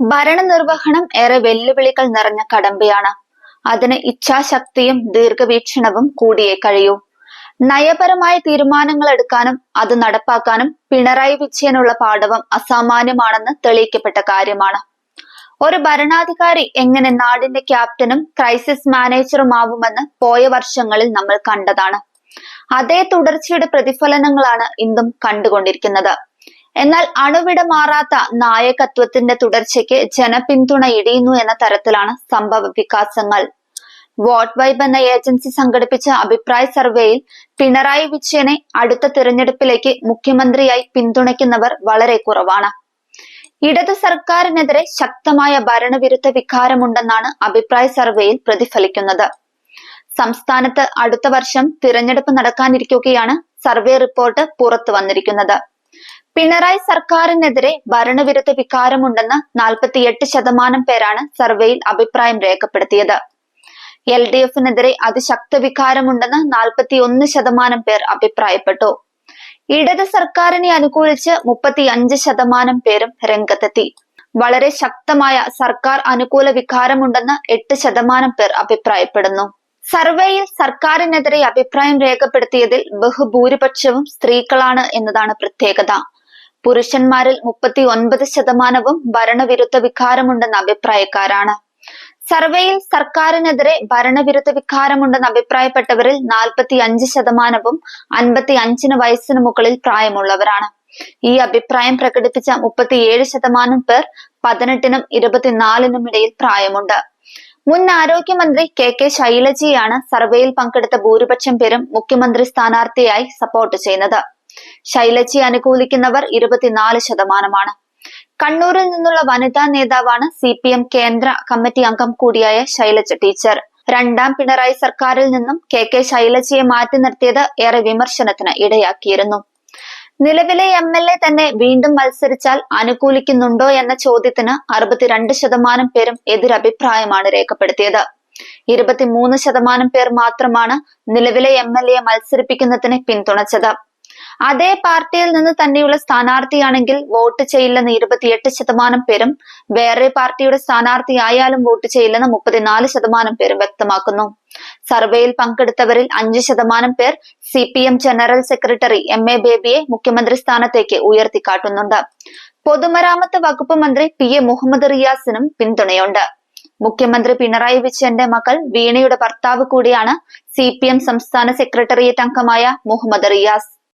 ഭരണനിർവഹണം ഏറെ വെല്ലുവിളികൾ നിറഞ്ഞ കടമ്പയാണ്. അതിന് ഇച്ഛാശക്തിയും ദീർഘവീക്ഷണവും കൂടിയേ കഴിയൂ. നയപരമായ തീരുമാനങ്ങൾ എടുക്കാനും അത് നടപ്പാക്കാനും പിണറായി വിജയനുള്ള പാഠവും അസാമാന്യമാണെന്ന് തെളിയിക്കപ്പെട്ട കാര്യമാണ്. ഒരു ഭരണാധികാരി എങ്ങനെ നാടിന്റെ ക്യാപ്റ്റനും ക്രൈസിസ് മാനേജറുമാവുമെന്ന് പോയ വർഷങ്ങളിൽ നമ്മൾ കണ്ടതാണ്. അതേ തുടർച്ചയുടെ പ്രതിഫലനങ്ങളാണ് ഇന്നും കണ്ടുകൊണ്ടിരിക്കുന്നത്. എന്നാൽ അണുവിട മാറാത്ത നായകത്വത്തിന്റെ തുടർച്ചയ്ക്ക് ജനപിന്തുണ ഇടിയുന്നു എന്ന തരത്തിലാണ് സംഭവ വികാസങ്ങൾ. വോട്ട് വൈബ് എന്ന ഏജൻസി സംഘടിപ്പിച്ച അഭിപ്രായ സർവേയിൽ പിണറായി വിജയനെ അടുത്ത തിരഞ്ഞെടുപ്പിലേക്ക് മുഖ്യമന്ത്രിയായി പിന്തുണയ്ക്കുന്നവർ വളരെ കുറവാണ്. ഇടതു സർക്കാരിനെതിരെ ശക്തമായ ഭരണവിരുദ്ധ വികാരമുണ്ടെന്നാണ് അഭിപ്രായ സർവേയിൽ പ്രതിഫലിക്കുന്നത്. സംസ്ഥാനത്ത് അടുത്ത വർഷം തിരഞ്ഞെടുപ്പ് നടക്കാനിരിക്കുകയാണ് സർവേ റിപ്പോർട്ട് പുറത്തു വന്നിരിക്കുന്നത്. പിണറായി സർക്കാരിനെതിരെ ഭരണവിരുദ്ധ വികാരമുണ്ടെന്ന് നാൽപ്പത്തിയെട്ട് ശതമാനം പേരാണ് സർവേയിൽ അഭിപ്രായം രേഖപ്പെടുത്തിയത്. എൽ ഡി എഫിനെതിരെ അതിശക്ത വികാരമുണ്ടെന്ന് നാൽപ്പത്തിയൊന്ന് ശതമാനം പേർ അഭിപ്രായപ്പെട്ടു. ഇടത് സർക്കാരിനെ അനുകൂലിച്ച് മുപ്പത്തി അഞ്ച് ശതമാനം പേരും രംഗത്തെത്തി. വളരെ ശക്തമായ സർക്കാർ അനുകൂല വികാരമുണ്ടെന്ന് എട്ട് ശതമാനം പേർ അഭിപ്രായപ്പെടുന്നു. സർവേയിൽ സർക്കാരിനെതിരെ അഭിപ്രായം രേഖപ്പെടുത്തിയതിൽ ബഹുഭൂരിപക്ഷവും സ്ത്രീകളാണ് എന്നതാണ് പ്രത്യേകത. പുരുഷന്മാരിൽ മുപ്പത്തി ഒൻപത് ശതമാനവും ഭരണവിരുദ്ധ വികാരമുണ്ടെന്ന അഭിപ്രായക്കാരാണ്. സർവേയിൽ സർക്കാരിനെതിരെ ഭരണവിരുദ്ധ വികാരമുണ്ടെന്ന് അഭിപ്രായപ്പെട്ടവരിൽ നാൽപ്പത്തി അഞ്ച് ശതമാനവും അൻപത്തി അഞ്ചിന് വയസ്സിന് മുകളിൽ പ്രായമുള്ളവരാണ്. ഈ അഭിപ്രായം പ്രകടിപ്പിച്ച മുപ്പത്തിയേഴ് ശതമാനം പേർ പതിനെട്ടിനും ഇരുപത്തിനാലിനും ഇടയിൽ പ്രായമുണ്ട്. മുൻ ആരോഗ്യമന്ത്രി കെ കെ ശൈലജയാണ് സർവേയിൽ പങ്കെടുത്ത ഭൂരിപക്ഷം പേരും മുഖ്യമന്ത്രി സ്ഥാനാർത്ഥിയായി സപ്പോർട്ട് ചെയ്യുന്നത്. ശൈലജയെ അനുകൂലിക്കുന്നവർ ഇരുപത്തിനാല് ശതമാനമാണ്. കണ്ണൂരിൽ നിന്നുള്ള വനിതാ നേതാവാണ് സി പി എം കേന്ദ്ര കമ്മിറ്റി അംഗം കൂടിയായ ശൈലജ ടീച്ചർ. രണ്ടാം പിണറായി സർക്കാരിൽ നിന്നും കെ കെ ശൈലജയെ മാറ്റി നിർത്തിയത് ഏറെ വിമർശനത്തിന് ഇടയാക്കിയിരുന്നു. നിലവിലെ എം എൽ എ തന്നെ വീണ്ടും മത്സരിച്ചാൽ അനുകൂലിക്കുന്നുണ്ടോ എന്ന ചോദ്യത്തിന് അറുപത്തിരണ്ട് ശതമാനം പേരും എതിരഭിപ്രായമാണ് രേഖപ്പെടുത്തിയത്. ഇരുപത്തിമൂന്ന് ശതമാനം പേർ മാത്രമാണ് നിലവിലെ എം എൽ എ മത്സരിപ്പിക്കുന്നതിന് പിന്തുണച്ചത്. അതേ പാർട്ടിയിൽ നിന്ന് തന്നെയുള്ള സ്ഥാനാർത്ഥിയാണെങ്കിൽ വോട്ട് ചെയ്യില്ലെന്ന് ഇരുപത്തിയെട്ട് ശതമാനം പേരും വേറെ പാർട്ടിയുടെ സ്ഥാനാർത്ഥിയായാലും വോട്ട് ചെയ്യില്ലെന്ന് മുപ്പത്തിനാല് ശതമാനം പേരും വ്യക്തമാക്കുന്നു. സർവേയിൽ പങ്കെടുത്തവരിൽ അഞ്ച് ശതമാനം പേർ C P M general secretary M A ബേബിയെ മുഖ്യമന്ത്രി സ്ഥാനത്തേക്ക് ഉയർത്തിക്കാട്ടുന്നുണ്ട്. പൊതുമരാമത്ത് വകുപ്പ് മന്ത്രി പി എ മുഹമ്മദ് റിയാസിനും പിന്തുണയുണ്ട്. മുഖ്യമന്ത്രി പിണറായി വിജയന്റെ മകൾ വീണയുടെ ഭർത്താവ് കൂടിയാണ് സി സംസ്ഥാന സെക്രട്ടേറിയറ്റ് അംഗമായ മുഹമ്മദ് റിയാസ്.